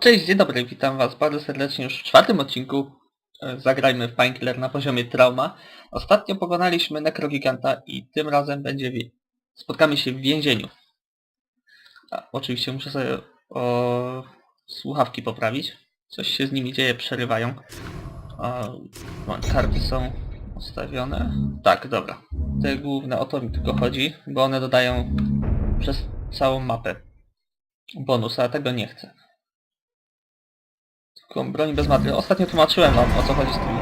Cześć, dzień dobry, witam was bardzo serdecznie już w czwartym odcinku e, Zagrajmy w Painkiller na poziomie Trauma. Ostatnio pokonaliśmy Nekrogiganta i tym razem będzie spotkamy się w więzieniu. A, oczywiście muszę sobie o... słuchawki poprawić. Coś się z nimi dzieje, przerywają. A, no, karty są ustawione. Tak, dobra. Te główne o to mi tylko chodzi, bo one dodają przez całą mapę bonus, a tego nie chcę. Tylko broń bez materiału. Ostatnio tłumaczyłem wam o co chodzi z tymi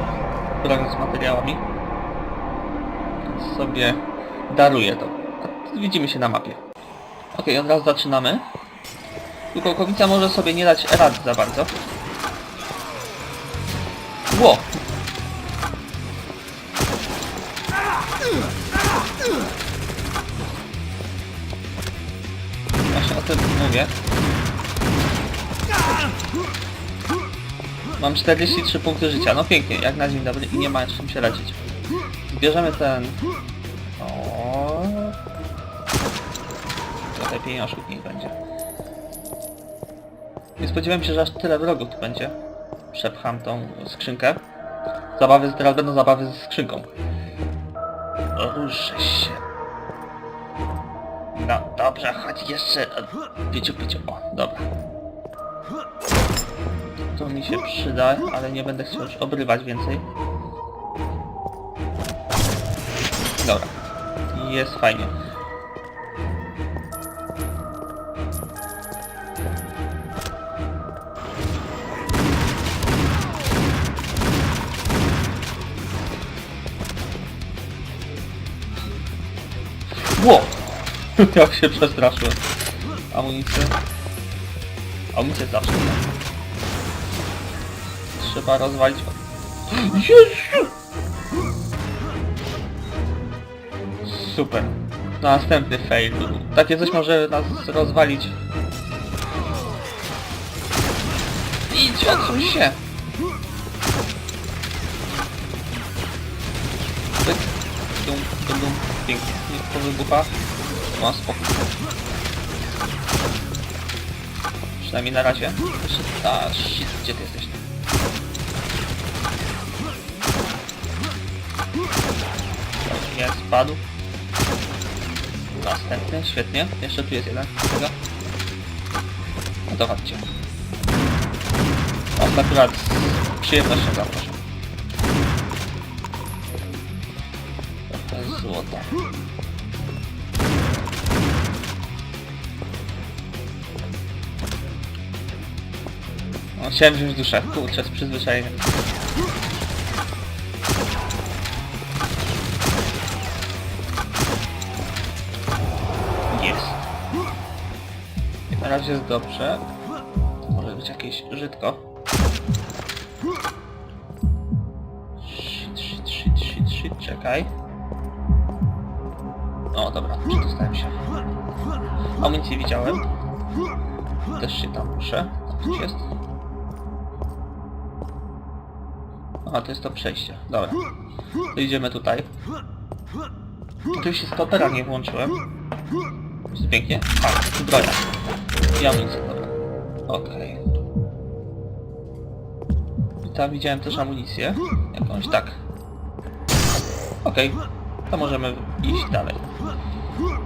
bronią z materiałami. Więc sobie daruję to. Widzimy się na mapie. Ok, od razu zaczynamy. Tylko kowica może sobie nie dać rad za bardzo. Ło! Właśnie o tym mówię. Mam 43 punkty życia, no pięknie, jak na dzień dobry i nie ma czym się radzić. Zbierzemy ten... O. Trochę pieniążków niech będzie. Nie spodziewałem się, że aż tyle wrogów tu będzie. Przepcham tą skrzynkę. Zabawy, teraz będą zabawy ze skrzynką. Ruszę się. No dobrze, chodź jeszcze. Piciu, piciu. O, dobra. Mi się przyda, ale nie będę chciał już obrywać więcej. Dobra. Jest fajnie. Ło! Jak się przestraszyłem. Amunicję. Amunicję zawsze. Trzeba rozwalić... Super. Następny fail. Takie coś może nas rozwalić. Idź, odsuń się! Pyk. Dum, dum, dum. Pięknie. Niech to wybucha. No, spokój. Przynajmniej na razie. A, shit, gdzie ty jesteś? Jest, spadł. Następny, świetnie. Jeszcze tu jest jeden. Dobra. No to chodźcie. On akurat z przyjemnością zapraszam. Trochę złota. No, chciałem wziąć duszę. Kurczę, z przyzwyczajenia. Jest dobrze. Może być jakieś żytko. Shit, shit, shit, shit, shit, czekaj. O, dobra, przedostałem się. Amunicję widziałem. Też się tam muszę. Tam coś jest. Aha, to jest to przejście. Dobra. To idziemy tutaj. Oczywiście stopera nie włączyłem. Jest pięknie. A. Amunicję, dobra. Okej. I tam widziałem też amunicję. Jakąś, tak. Okej. To możemy iść dalej.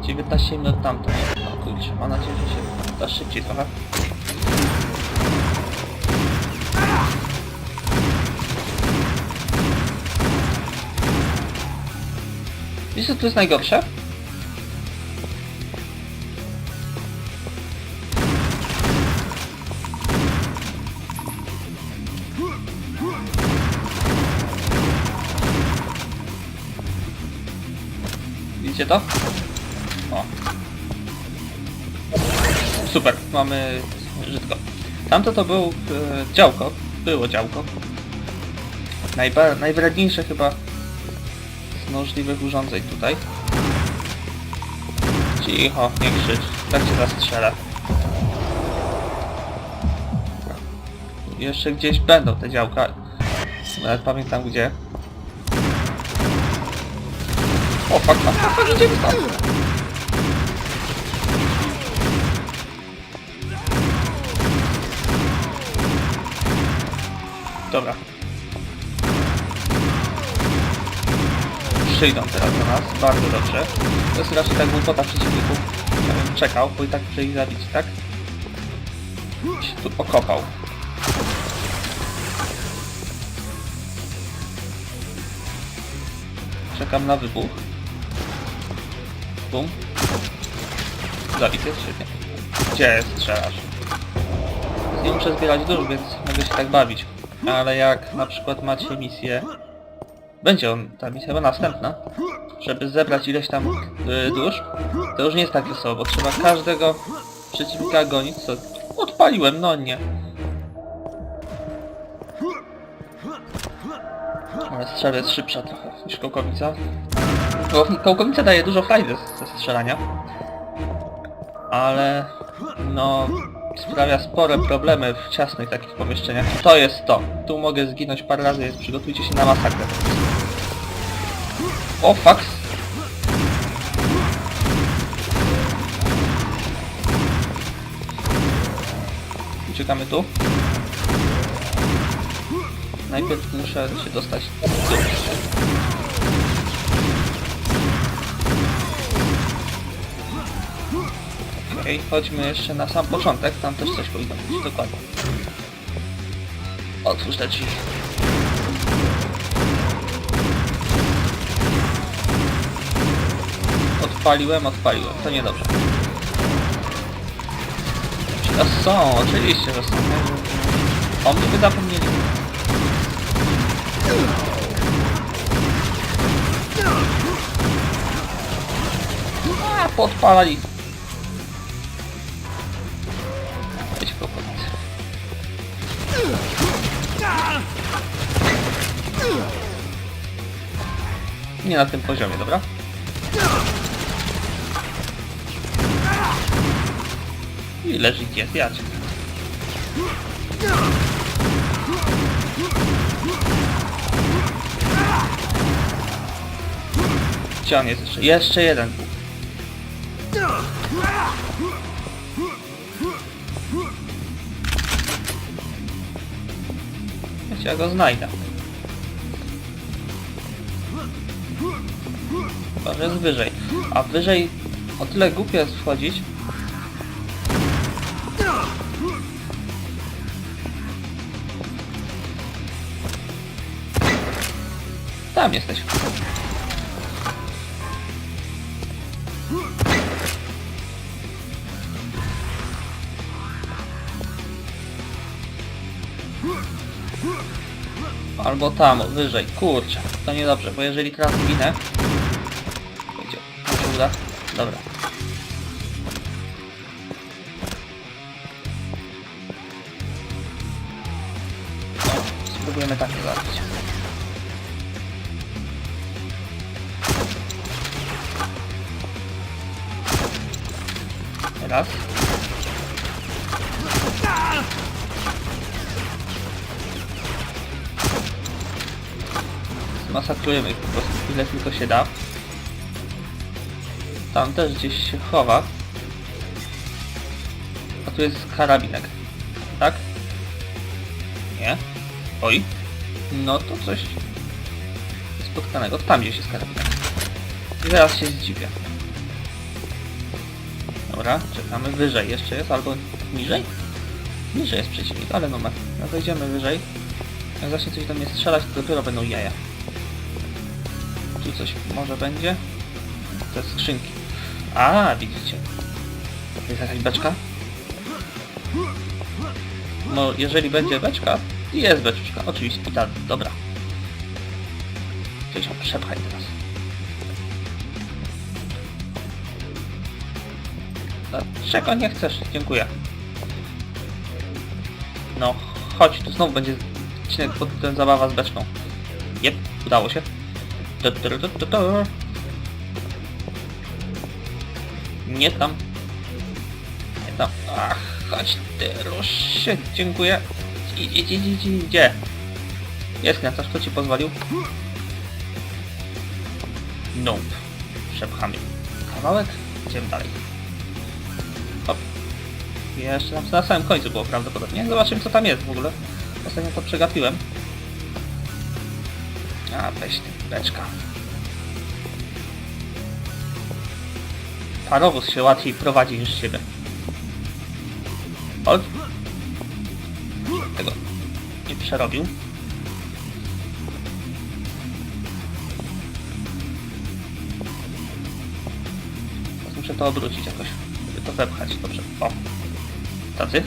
19 minut tamto, nie? O kurczę, mam nadzieję, że się da szybciej trochę. Wiesz co tu jest najgorsze? Widzicie to? O. Super, mamy żytko. Tamto to był e, działko, było działko. Najba najwredniejsze chyba z możliwych urządzeń tutaj. Cicho, nie krzycz, tak cię zastrzelę. Jeszcze gdzieś będą te działka. Nawet pamiętam gdzie. O, idziemy stąd. Dobra. Przyjdą teraz do nas, bardzo dobrze. To jest raczej tak głupota przeciwników. Ja bym czekał, bo i tak muszę ich zabić, tak? Się tu okopał. Czekam na wybuch. Bum. Zabity, świetnie. Gdzie strzelasz? Nie muszę zbierać dusz, więc mogę się tak bawić. Ale jak na przykład macie misję... Będzie on, ta misja chyba następna. Żeby zebrać ileś tam y, dusz, to już nie jest tak wesoło, bo trzeba każdego przeciwnika gonić, co... Odpaliłem, no nie. Ale jest szybsza trochę niż kołkowica. Koł- Kołkowica daje dużo frajdy ze strzelania. Ale... No... Sprawia spore problemy w ciasnych takich pomieszczeniach. To jest to. Tu mogę zginąć parę razy, więc przygotujcie się na masakrę. O, fuck. Uciekamy tu. Najpierw muszę się dostać tu. Okej, chodźmy jeszcze na sam początek, tam też coś powinno być, dokładnie. Otwórz te drzwi. Odpaliłem, odpaliłem, to niedobrze. A są, oczywiście, że są. O mnie by zapomnieli. A, podpalali. Weź kłopot. Nie na tym poziomie, dobra? I leży jadź. Gdzie on jest jeszcze? Jeszcze jeden. Ja go znajdę. Chyba, że jest wyżej. A wyżej o tyle głupio jest wchodzić. Tam jesteś. Albo tam, wyżej. Kurczę, to niedobrze, bo jeżeli teraz zginę... Będzie, się uda. Dobra. O, spróbujemy tak to zrobić. Raz. Masakrujemy ich po prostu ile tylko się da. Tam też gdzieś się chowa. A tu jest karabinek. Tak? Nie? Oj. No to coś spotkanego. Tam gdzieś jest karabinek. I zaraz się zdziwię. Dobra, czekamy wyżej. Jeszcze jest albo niżej? Niżej jest przeciwnik, ale ma. No to idziemy wyżej. Jak zacznie coś do mnie strzelać, to dopiero będą jaja. Tu coś może będzie? Te skrzynki. A, widzicie. Jest jakaś beczka? No, jeżeli będzie beczka, jest beczka. Oczywiście, tak, dobra. Gdzieś ją przepchaj teraz. Dlaczego nie chcesz? Dziękuję. No, chodź, tu znowu będzie odcinek pod ten zabawa z beczką. Jep, udało się. Nie tam. Nie tam. Ach, chodź ty, rusz się, dziękuję. Idzie, idzie, idzie, idzie. Jest miasto, kto ci pozwolił? Nope. Przepchamy. Kawałek, idziemy dalej. Hop. Jeszcze tam na samym końcu było prawdopodobnie. Zobaczymy co tam jest w ogóle. Ostatnio to przegapiłem. A, weź ty, beczka. Parowóz się łatwiej prowadzi niż siebie. Ol. Tego nie przerobił. Teraz Muszę to obrócić jakoś, żeby to wepchać. Dobrze. O. Tacy?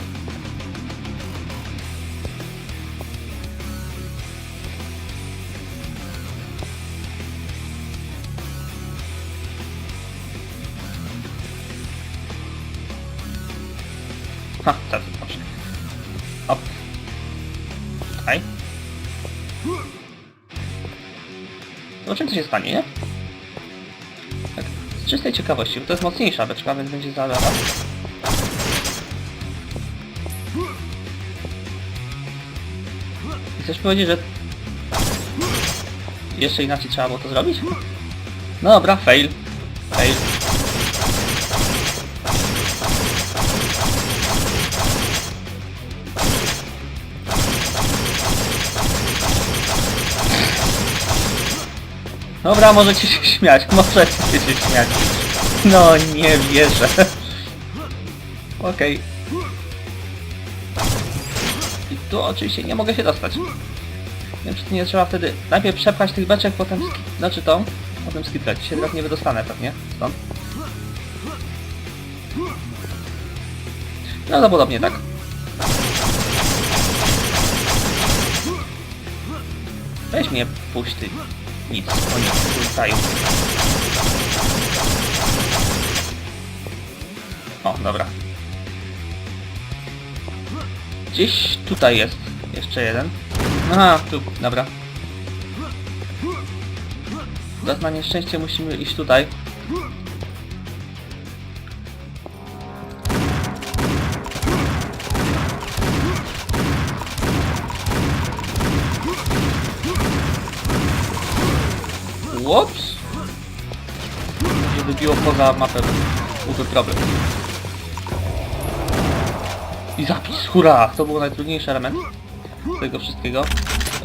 Tutaj. Zobaczymy co się stanie, nie? Tak, z czystej ciekawości, bo to jest mocniejsza beczka, więc będzie zalewa. Chcesz powiedzieć, że... Jeszcze inaczej trzeba było to zrobić? No dobra. Fail. Dobra, możecie się śmiać, możecie się śmiać. No nie wierzę. Okej. I tu oczywiście nie mogę się dostać. To nie trzeba wtedy najpierw przepchać tych beczek, potem... ski- Znaczy tą, potem skitrać. Się nie wydostanę pewnie, stąd. Prawdopodobnie tak. Weź mnie, puść ty. Nic, o nic, rzucają. O, dobra. Gdzieś tutaj jest jeszcze jeden. Aha, tu, dobra. Teraz na nieszczęście musimy iść tutaj. Łops! Nie wybiło poza mapę. Byłby problem. I zapis, hurra! To był najtrudniejszy element tego wszystkiego.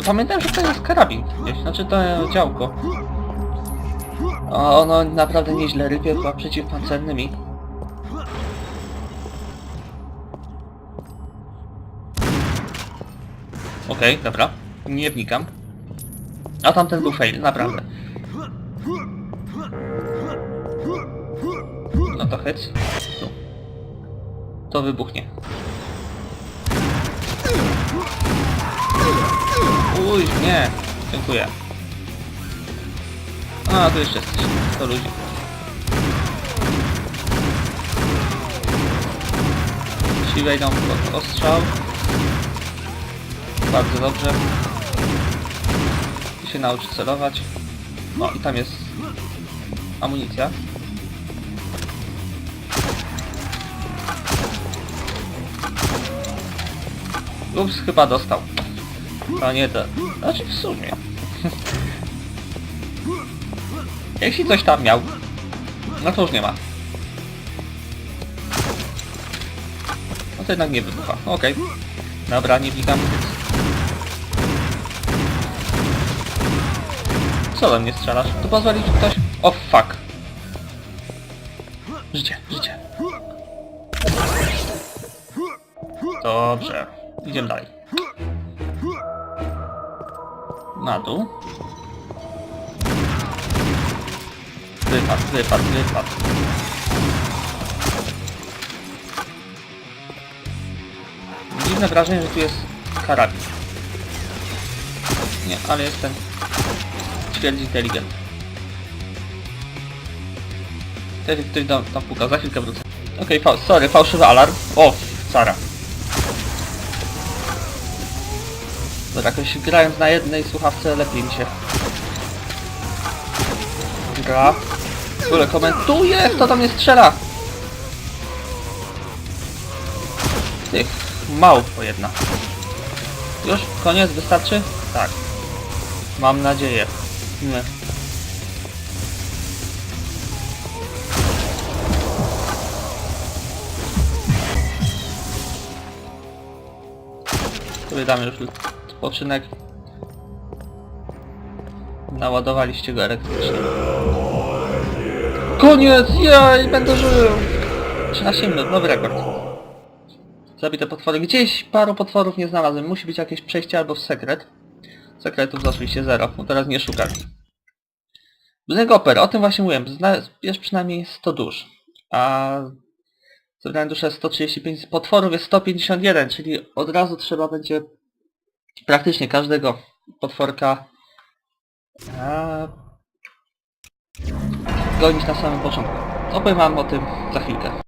Pamiętam, że to jest karabin gdzieś, znaczy to działko. O, ono naprawdę nieźle rypie chyba przeciwpancernymi. Okej, dobra. Nie wnikam. A tamten był fail, naprawdę. No to hec. Tu. To wybuchnie. Uj, nie. Dziękuję. A, tu jeszcze jesteś. To ludzi. Jeśli wejdą pod ostrzał. Bardzo dobrze. I się nauczy celować. No i tam jest amunicja. Ups, chyba dostał. To nie to. Znaczy w sumie. Jeśli coś tam miał, no to już nie ma. No to jednak nie wybucha. Okej. Dobra, nie wnikam. Co do mnie strzelasz? Tu pozwolić ktoś? O fuck. Życie, życie. Dobrze. Idziemy dalej. Na dół. Wypad, wypad, wypad. Dziwne wrażenie, że tu jest karabin. Nie, ale jest ćwierć inteligent. Wtedy ktoś tam, tam puka, za chwilkę wrócę. Okej, fa sorry, fałszywy alarm. O, cara. Dobra, jakoś grając na jednej słuchawce lepiej mi się gra. W ogóle komentuje, kto tam nie strzela. Tych małpo jedna. Już? Koniec? Wystarczy? Tak. Mam nadzieję. Nie. Sobie damy już odpoczynek. naładowaliście go elektrycznie. Koniec! Jaj, będę żył! 13 minut, nowy rekord. Zabite potwory. Gdzieś paru potworów nie znalazłem. Musi być jakieś przejście albo sekret. Sekretów oczywiście zero, bo teraz nie szukam. Budynek oper, o tym właśnie mówiłem. Zna- Bierz przynajmniej 100 dusz. A zebrałem duszę 135, potworów jest 151, czyli od razu trzeba będzie praktycznie każdego potworka a, gonić na samym początku. Opowiem wam o tym za chwilkę.